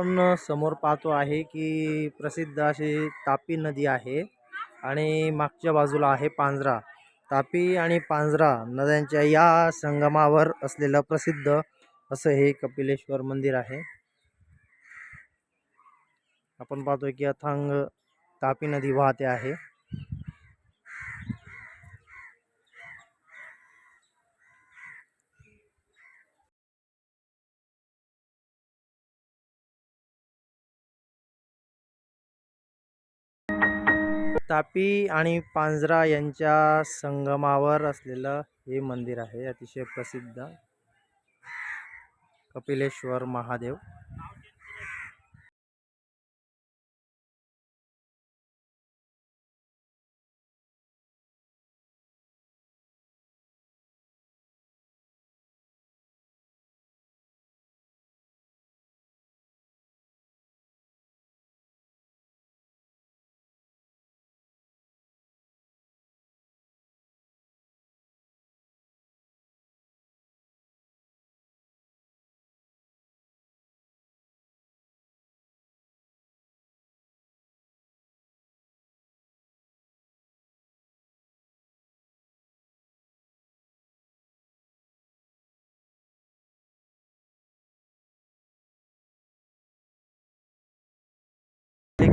आपण समोर पाहतो आहे की प्रसिद्ध अशी तापी नदी आहे आणि मागच्या बाजूला आहे पांझरा तापी आणि पांझरा नद्यांच्या या संगमावर असलेलं प्रसिद्ध असं हे कपिलेश्वर मंदिर आहे. आपण पाहतोय की अथांग तापी नदी वाहते आहे. तापी आणि पांझरा यांच्या संगमावर असलेलं हे मंदिर आहे. अतिशय प्रसिद्ध. कपिलेश्वर महादेव.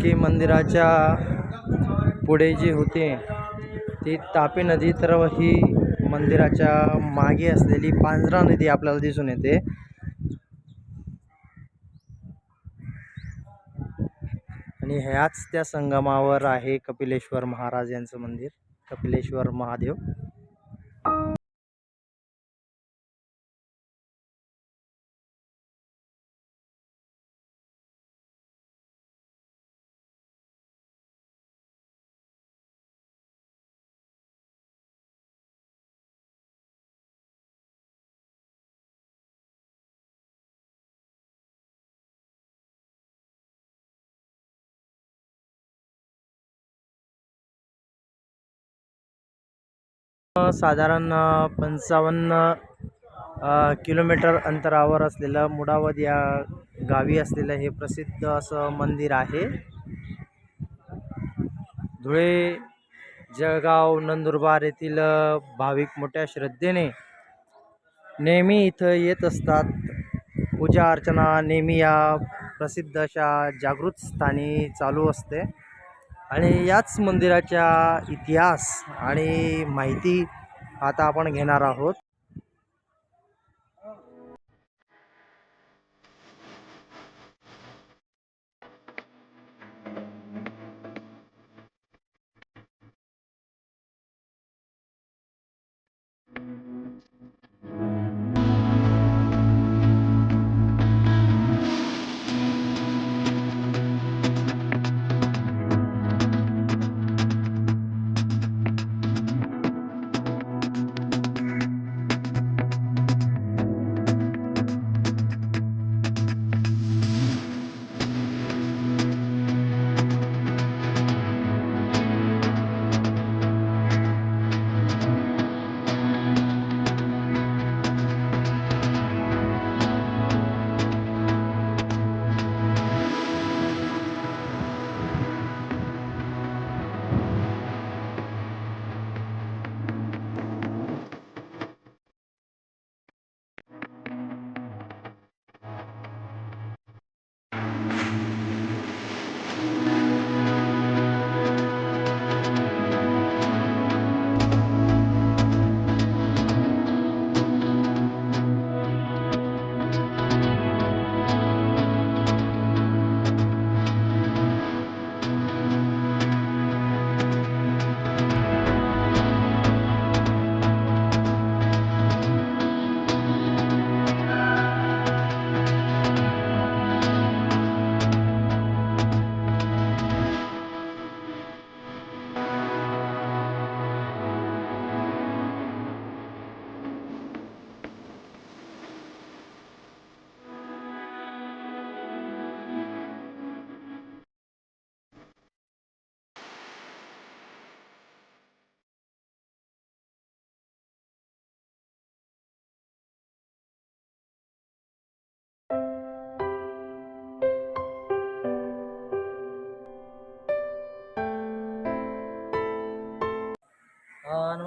की मंदिराच्या पुढे जी होते ती तापी नदी तर ही मंदिराच्या मागे असलेली पांझरा नदी आपल्याला दिसून येते. आणि ह्याच त्या संगमावर आहे कपिलेश्वर महाराज यांचं मंदिर कपिलेश्वर महादेव. साधारण पंचावन्न किलोमीटर अंतरावर असलेलं मुडावद या गावी असलेलं हे प्रसिद्ध असं मंदिर आहे. धुळे जळगाव नंदुरबार येथील भाविक मोठ्या श्रद्धेने नेहमी इथं येत असतात. पूजा अर्चना नेहमी या प्रसिद्ध अशा जागृत स्थानी चालू असते. आणि याच मंदिराच्या इतिहास आणि माहिती आता आपण घेणार आहोत.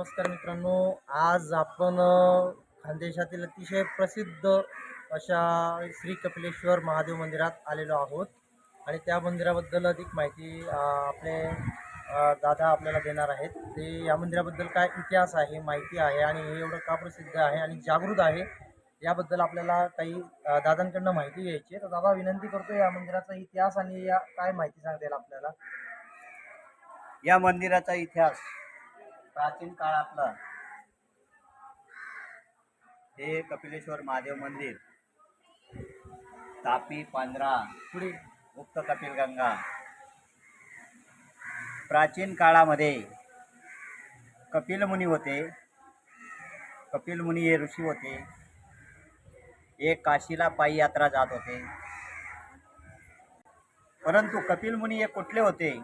नमस्कार मित्रांनो आज आपण खानदेशातील अतिशय प्रसिद्ध अशा श्री कपिलेश्वर महादेव मंदिरात आलेलो आहोत. आणि त्या मंदिराबद्दल अधिक माहिती आपले दादा आपल्याला देणार आहेत. ते या मंदिराबद्दल काय इतिहास आहे माहिती आहे आणि हे एवढं का प्रसिद्ध आहे आणि जागृत आहे याबद्दल आपल्याला काही दादांकडनं माहिती घ्यायची आहे. तर दादा विनंती करतो या मंदिराचा इतिहास आणि या काय माहिती सांगता येईल आपल्याला? या मंदिराचा इतिहास. प्राचीन काळातलं हे कपिलेश्वर महादेव मंदिर. तापी पांढरा पुढे गुप्त कपिल गंगा. प्राचीन काळामध्ये कपिलमुनी होते. कपिलमुनी हे ऋषी होते. हे काशीला पायी यात्रा जात होते. परंतु कपिलमुनी हे कुठले होते?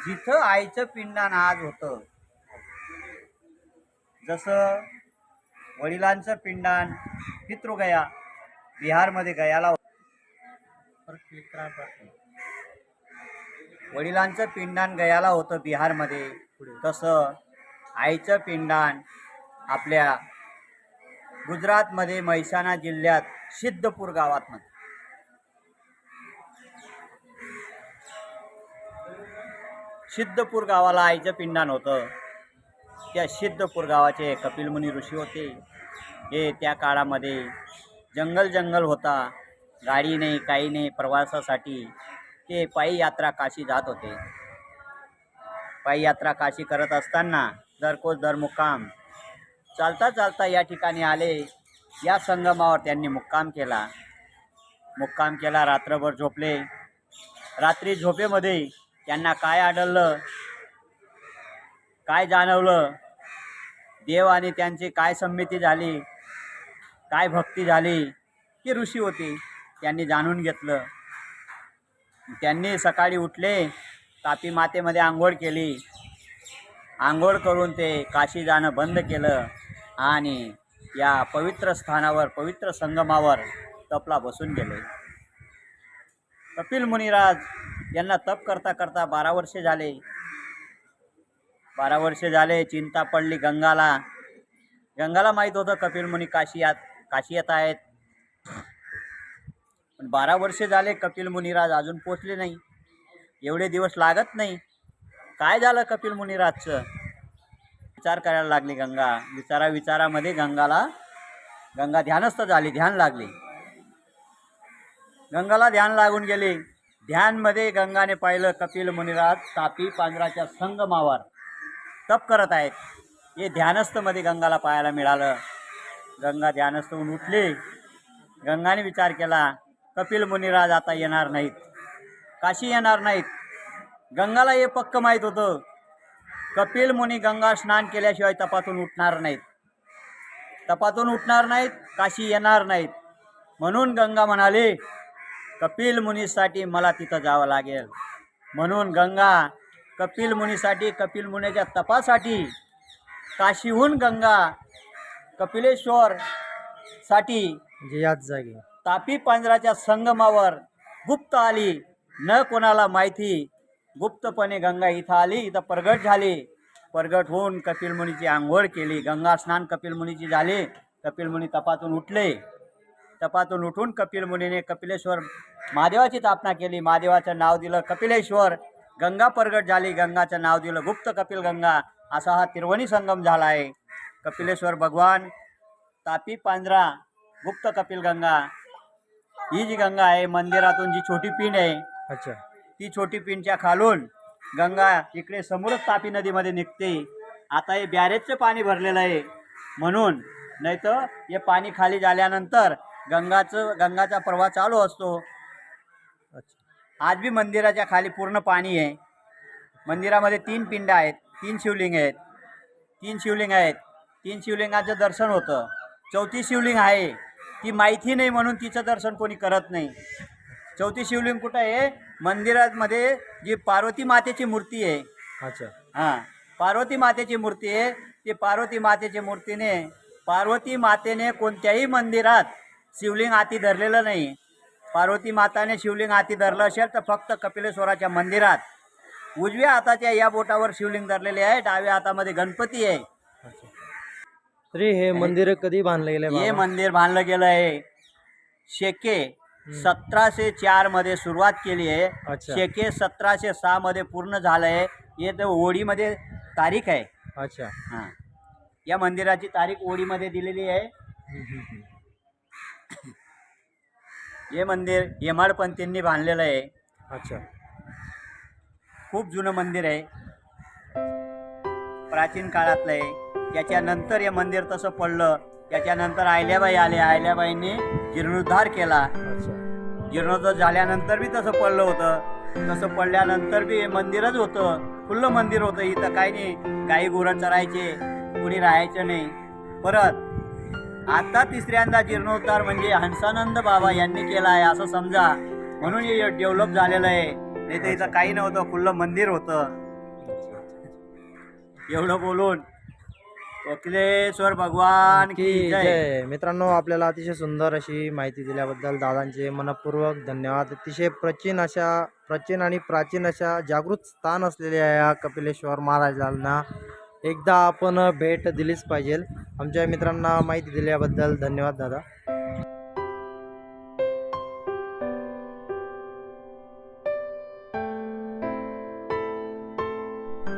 जिथं आईचं पिंडान आज होतं जसं वडिलांचं पिंडान पितृगया बिहारमध्ये गयाला वडिलांचं पिंडान गयाला होतं बिहारमध्ये तसं आईचं पिंडान आपल्या गुजरातमध्ये मैसाणा जिल्ह्यात सिद्धपूर गावात सिद्धपूर गावाला आईचं पिंडान होतं. त्या सिद्धपूर गावाचे कपिलमुनी ऋषी होते. हे त्या काळामध्ये जंगल जंगल होता. गाडी नाही काही नाही प्रवासासाठी ते पायी यात्रा काशी जात होते. पायी यात्रा काशी करत असताना दरकोस दर मुक्काम. चालता चालता या ठिकाणी आले. या संगमावर त्यांनी मुक्काम केला. मुक्काम केला रात्रभर झोपले. रात्री झोपेमध्ये त्यांना काय आढळलं? काय जाणवलं? देव आणि त्यांची काय संमिती झाली? काय भक्ती झाली? ती ऋषी होती. त्यांनी जाणून घेतलं. त्यांनी सकाळी उठले तापी मातेमध्ये आंघोळ केली. आंघोळ करून ते काशी जाणं बंद केलं आणि या पवित्र स्थानावर पवित्र संगमावर तपला बसून गेले. कपिल मुनिराज यांना तप करता करता बारा वर्षे झाले. बारा वर्षे झाले चिंता पडली गंगाला. गंगाला माहीत होतं कपिल मुनी काशी यात काशी येत आहेत. पण बारा वर्षे झाले कपिल मुनिराज अजून पोचले नाही. एवढे दिवस लागत नाही. काय झालं कपिल मुनिराजचं? विचार करायला लागली गंगा. विचारा विचारामध्ये गंगाला गंगा ध्यानस्थ झाली ध्यान लागली. गंगाला ध्यान लागून गेले. ध्यानमध्ये गंगाने पाहिलं कपिल मुनिराज तापी पांजराच्या संगमावर. तप करत आहेत. हे ध्यानस्थमध्ये गंगाला पाहायला मिळालं. गंगा ध्यानस्थहून उठली. गंगाने विचार केला कपिल मुनिराज आता येणार नाहीत. काशी येणार नाहीत? गंगाला हे पक्क माहीत होतं. कपिल मुनी गंगा स्नान केल्याशिवाय तपातून उठणार नाहीत. तपातून उठणार नाहीत? काशी येणार नाहीत? म्हणून गंगा म्हणाली कपिल मुनीसाठी मला तिथं जावं लागेल. म्हणून गंगा कपिल मुनीसाठी कपिल मुनीच्या तपासाठी काशीहून गंगा कपिलेश्वर साठी म्हणजे याच जागी. तापी पांजराच्या संगमावर गुप्त आली. न कोणाला माहिती गुप्तपणे गंगा इथं आली इथं प्रगट झाली. प्रगट होऊन कपिल मुनीची आंघोळ केली. गंगा स्नान कपिल मुनीची झाले. कपिल मुनी तपातून उठले. तपातून उठून कपिल मुनीने कपिलेश्वर महादेवाची स्थापना केली. महादेवाचं नाव दिलं कपिलेश्वर. गंगा प्रगट झाली. गंगाचं नाव दिलं गुप्त कपिल गंगा. असा हा तिरवणी संगम झाला आहे. कपिलेश्वर भगवान तापी पांजरा गुप्त कपिल गंगा. ही जी गंगा आहे मंदिरातून जी छोटी पिंड आहे अच्छा. ती छोटी पिंडच्या खालून गंगा इकडे समोरच तापी नदीमध्ये निघते. आता हे बॅरेजचं पाणी भरलेलं आहे. म्हणून नाही तर हे पाणी खाली झाल्यानंतर गंगाचं गंगाचा प्रवाह चालू असतो. आज बी मंदिराच्या खाली पूर्ण पाणी आहे. मंदिरामध्ये तीन पिंड आहेत. तीन शिवलिंग आहेत. तीन शिवलिंग आहेत. तीन शिवलिंगाचं दर्शन होतं. चौथी शिवलिंग आहे. ती माहिती नाही म्हणून तिचं दर्शन कोणी करत नाही. चौथी शिवलिंग कुठं आहे? मंदिरामध्ये जी पार्वती मातेची मूर्ती आहे. अच्छा. हां. पार्वती मातेची मूर्ती आहे. ती पार्वती मातेची मूर्तीने पार्वती मातेने कोणत्याही मंदिरात शिवलिंग हाती धरलेलं नाही. पार्वती माताने शिवलिंग हाती धरलं असेल तर फक्त कपिलेश्वराच्या मंदिरात. उजव्या हाताच्या या बोटावर शिवलिंग धरलेले आहे. डाव्या हातामध्ये गणपती आहे. तरी हे मंदिर कधी बांधलं गेलं हे मंदिर बांधलं गेलं आहे. शेके सतराशे चारमध्ये सुरुवात केली आहे. अच्छा. शेके सतराशे सहा मध्ये पूर्ण झालं आहे हे तर ओळीमध्ये तारीख आहे. अच्छा. हां. या मंदिराची तारीख ओळीमध्ये दिलेली आहे. हम्म, हम्म, हम्म. हे मंदिर हेमाडपंथींनी बांधलेलं आहे. अच्छा. खूप जुनं मंदिर आहे. प्राचीन काळातलं आहे. त्याच्यानंतर हे मंदिर तसं पडलं. त्याच्यानंतर आयल्याबाई आले. आयल्याबाईंनी जीर्णोद्धार केला. अच्छा. जीर्णोद्धार झाल्यानंतर बी तसं पडलं होतं. तसं पडल्यानंतर बी हे मंदिरच होतं. खुल्लं मंदिर होतं इथं. काही नाही. गाई गुरं चरायचे. कुणी राहायचं नाही. परत आता तिसऱ्यांदा जीर्णोद्धार म्हणजे हंसानंद बाबा यांनी केला आहे असं समजा. म्हणून हे डेव्हलप झालेलं आहे. नाही तर इथं काही नव्हतं खुल्लं मंदिर होतं. एवढं बोलून. वकिलेश्वर भगवान की जय. मित्रांनो आपल्याला अतिशय सुंदर अशी माहिती दिल्याबद्दल दादांचे मनपूर्वक धन्यवाद. अतिशय प्राचीन अशा प्राचीन आणि प्राचीन अशा जागृत स्थान असलेल्या या कपिलेश्वर महाराजांना एकदा आपण भेट दिलीच पाहिजे. आमच्या मित्रांना माहिती दिल्याबद्दल धन्यवाद दादा.